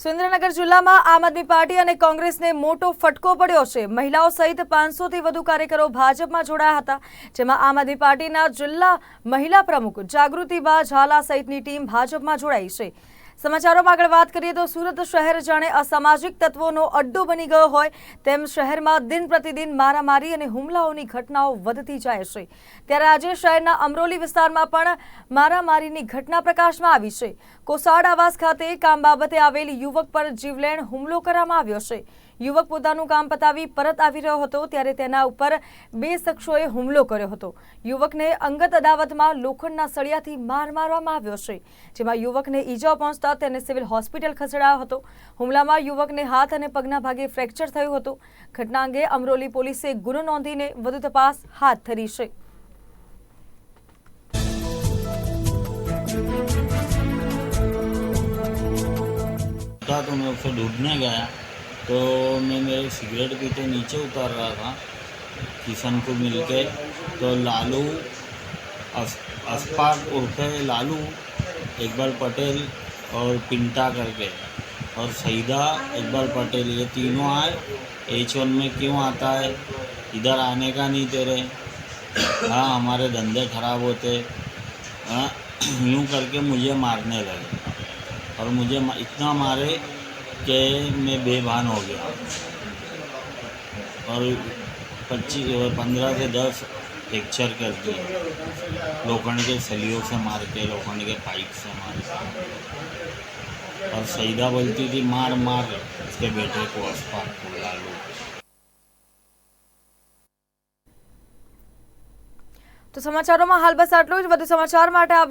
સુરેન્દ્રનગર જિલ્લામાં આમ આદમી પાર્ટી અને કોંગ્રેસને મોટો ફટકો પડ્યો છે. મહિલાઓ સહિત પાંચસોથી વધુ કાર્યકરો ભાજપમાં જોડાયા હતા, જેમાં આમ આદમી પાર્ટીના જિલ્લા મહિલા પ્રમુખ જાગૃતિબા ઝાલા સહિતની ટીમ ભાજપમાં જોડાઈ છે. સમાચારોમાં આગળ વાત કરીએ તો સુરત શહેર જાણે અસામાજિક તત્વોનો અડ્ડો બની ગયો હોય તેમ શહેરમાં દિન પ્રતિદિન મારામારી અને હુમલાઓની ઘટનાઓ વધતી જાય છે. ત્યારે આજે શહેરના અમરોલી વિસ્તારમાં પણ મારામારીની ઘટના પ્રકાશમાં આવી છે. કોસાડ આવાસ ખાતે કામ બાબતે આવેલ યુવક પર જીવલેણ હુમલો કરવામાં આવ્યો છે. યુવક પોતાનું કામ પતાવી પરત આવી રહ્યો હતો ત્યારે તેના ઉપર બે શખ્સોએ હુમલો કર્યો હતો યુવકને અંગત અદાવતમાં લોખંડના સળિયાથી માર મારવામાં આવ્યો છે જેમાં યુવકને ઈજા પહોંચતા તેને સિવિલ હોસ્પિટલ ખસેડાયો હતો હુમલામાં યુવકને હાથ અને પગના ભાગે ફ્રેક્ચર થયું હતું ઘટના અંગે અમરોલી પોલીસે ગુનો નોંધીને વધુ તપાસ હાથ ધરી છે था तो मैं उससे ढूंढने गया तो मैं मेरे सिगरेट पीते नीचे उतर रहा था किशन को मिल के तो लालू अस, अस्पाक उर्फे लालू इकबाल पटेल और पिंटा करके और सईदा इकबाल पटेल ये तीनों आए। एच वन में क्यों आता है? इधर आने का नहीं तेरे। हाँ हमारे धंधे खराब होते। हाँ यूँ करके मुझे मारने लगे और मुझे इतना मारे कि मैं बेभान हो गया और पच्चीस पंद्रह से दस फ्रैक्चर कर दिए लोखंड के सलियों से मार के लोखंड के पाइप से मार के और सईदा बोलती थी मार मार उसके बेटे को अस्पात को लालू તો સમાચારોમાં હાલ બસ આટલું જ વધુ સમાચાર માટે આપ